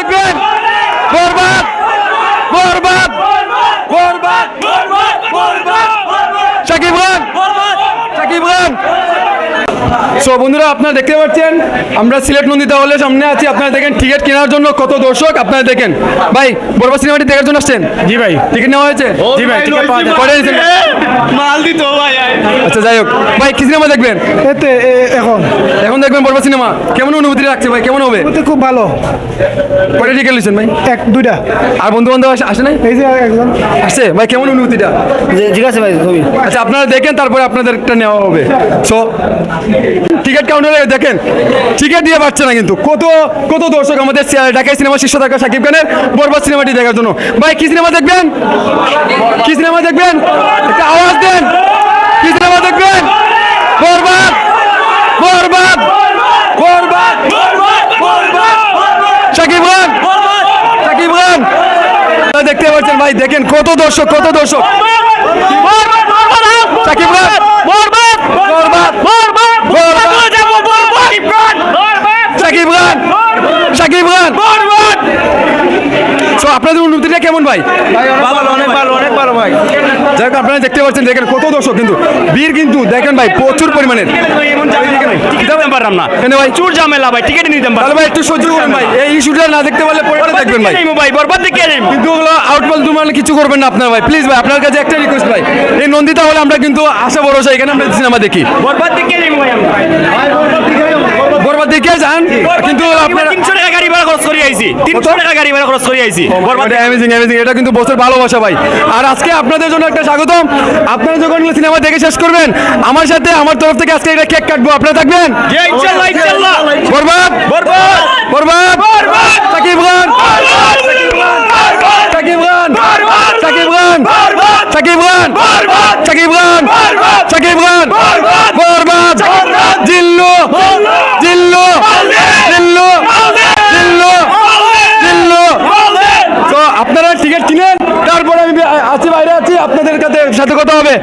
দেখবেন। বরবাদ। সো বন্ধুরা আপনারা দেখতে পাচ্ছেন আমরা সিলেট নন্দিতা হলে সামনে আছি। আপনারা দেখেন টিকিট কেনার জন্য কত দর্শক আপনারা দেখেন। ভাই বড়বা সিনেমাটি দেখার জন্য আসছেন? জি ভাই। টিকিট নেওয়া হয়েছে? জি ভাই টিকিট পাওয়া যায়? মাল দিত ভাই আচ্ছা যাই হোক। ভাই কি সিনেমা দেখবেন? এতে এ- এখন। এখন দেখবেন বড়বা সিনেমা। কেমন অনুভূতি লাগছে ভাই? কেমন হবে? খুব ভালো। কয়টা টিকিট নিয়েছেন ভাই? এক দুইটা। আর বন্ধু বান্ধব আসে নাই? এই যে একজন। আসে? ভাই কেমন অনুভূতিটা? ঠিক আছে ভাই খুবই। আচ্ছা আপনারা দেখেন তারপরে আপনাদের একটা নেওয়া হবে। সো টিকিট কাউন্টারে দেখেন, টিকিট দিয়ে পাচ্ছে না কিন্তু। কত কত দর্শক আমাদের ঢাকায় সিনেমা শীর্ষ থাকা সাকিব খানের বরবাদ সিনেমাটি দেখার জন্য। ভাই, কি সিনেমা দেখবেন? কি সিনেমা দেখবেন? একটা আওয়াজ দেন। কি সিনেমা দেখবেন? বরবাদ বরবাদ বরবাদ সাকিব খান সাকিব খান। দেখতে পাচ্ছেন, ভাই, দেখেন কত দর্শক কত দর্শক। সাকিব খান বরবাদ সাকিব খান সাকিব খান! সো আপনাদের অনুভূতিটা কেমন ভাই? ভালো অনেক ভালো অনেক ভালো ভাই। যাই হোক আপনারা দেখতে পাচ্ছেন দেখেন কত দর্শক কিন্তু। বীর কিন্তু দেখেন ভাই প্রচুর পরিমাণের। পারলাম না। কেন ভাই? চুর ঝামেলা ভাই টিকিট নিতে পারলাম ভাই একটু সহ্য করুন ভাই। এই ইস্যুটা না দেখতে পারলে পরে দেখবেন ভাই। ভাই বরবাদ দেখে কিন্তু ওগুলো আউটবল মানে কিছু করবেন না আপনার ভাই। প্লিজ ভাই আপনার কাছে একটা রিকোয়েস্ট ভাই। এই নন্দিতা হলে আমরা কিন্তু আশা ভরসা এখানে আমরা সিনেমা দেখি। বরবাদ দেখে যাইমু ভাই আমরা। কিন্তু আপনারা তিনশো টাকা গাড়ি ভাড়া খরচ করে আইছি। টাকা গাড়ি ভাড়া খরচ করে আইছি। বরবাদ অ্যামেজিং অ্যামেজিং এটা কিন্তু বছর ভালোবাসা ভাই। আর আজকে আপনাদের জন্য একটা স্বাগতম। আপনারা যখন সিনেমা দেখে শেষ করবেন আমার সাথে আমার তরফ থেকে আজকে একটা কেক কাটবো। আপনারা থাকবেন? ইনশাআল্লাহ ইনশাআল্লাহ বরবাদ? বরবাদ। বরবাদ? সাকিব খান? সাকিব খান? সাকিব খান? সাকিব খান? সাকিব খান? সাকিব খান? বরবাদ। জিল্লু? জিল্লু জিল্লু জিল্লু জিল্লু তো আপনারা টিকিট কিনেন তারপরে আমি আছি বাইরে আছি আপনাদের কাছে সাথে কথা হবে।